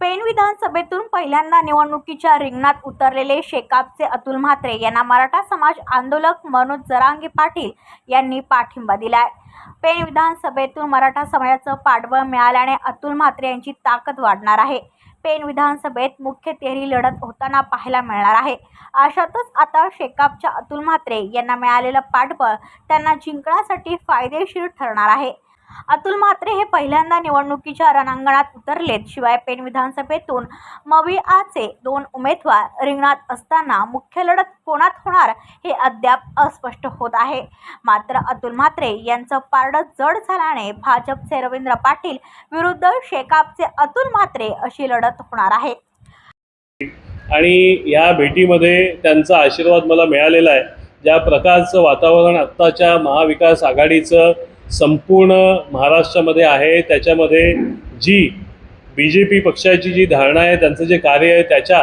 Pen विधानसभेतून पहिल्यांदा निवडणुकीच्या रिंगणात उतरलेले शेकापचे अतुल म्हात्रे यांना मराठा समाज आंदोलक मनोज जरांगे पाटील यांनी पाठिंबा दिलाय. पेन विधानसभेतून मराठा समाजाचं पाठबळ मिळाल्याने अतुल म्हात्रे यांची ताकद वाढणार आहे. पेन विधानसभेत मुख्य तेरी लढत होताना पाहायला मिळणार आहे. अशातच आता शेकापच्या अतुल म्हात्रे यांना मिळालेलं पाठबळ त्यांना जिंकण्यासाठी फायदेशीर ठरणार आहे. अतुल म्हात्रे हे पहिल्यांदा निवडणुकीच्या रणांगणात उतरलेत. शिवाय पेण विधानसभेतून मविआचे दोन उमेदवार रिंगणात असताना मुख्य लढत कोणात होणार हे अद्याप अस्पष्ट होत आहे. मात्र अतुल म्हात्रे यांचं पारडं जड झाल्याने भाजपचे रवींद्र पाटील विरुद्ध शेकापचे अतुल म्हात्रे अशी लढत होणार आहे. आणि या भेटीमध्ये त्यांचा आशीर्वाद मला मिळालेला आहे. ज्या प्रकारचं वातावरण आत्ताच्या महाविकास आघाडीचं संपूर्ण महाराष्ट्रामध्ये आहे. त्याच्यामध्ये जी बी जे पी पक्षाची जी धारणा आहे त्यांचं जे कार्य आहे त्याच्या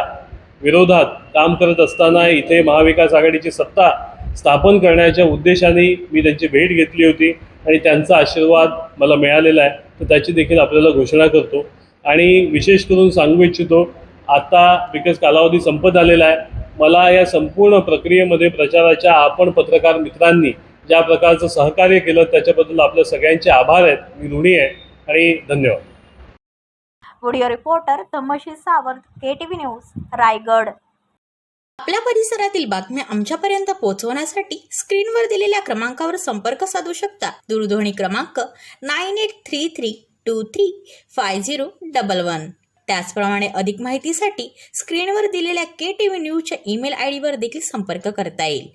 विरोधात काम करत असताना इथे महाविकास आघाडीची सत्ता स्थापन करण्याच्या उद्देशाने मी त्यांची भेट घेतली होती आणि त्यांचा आशीर्वाद मला मिळालेला आहे. तर त्याची देखील आपल्याला घोषणा करतो. आणि विशेष करून सांगू इच्छितो आता बिकॉज कालावधी संपत आलेला आहे. मला या संपूर्ण प्रक्रियेमध्ये प्रचाराच्या आपण पत्रकार मित्रांनी ज्या प्रकारचं सहकार्य केलं त्याच्याबद्दल आपल्या सगळ्यांचे आभार आहेत. मी ऋणी आहे आणि धन्यवाद. Video reporter तमशी Sawant K T V news Raigad. आपल्या परिसरातील बातम्या आमच्यापर्यंत पोहोचवण्यासाठी स्क्रीनवर दिलेल्या क्रमांकावर संपर्क साधू शकता. दूरध्वनी क्रमांक nine eight three three two three five zero double one. त्याचप्रमाणे अधिक माहितीसाठी स्क्रीनवर दिलेल्या के टी व्ही न्यूजच्या ईमेल आय डीवर देखील संपर्क करता येईल.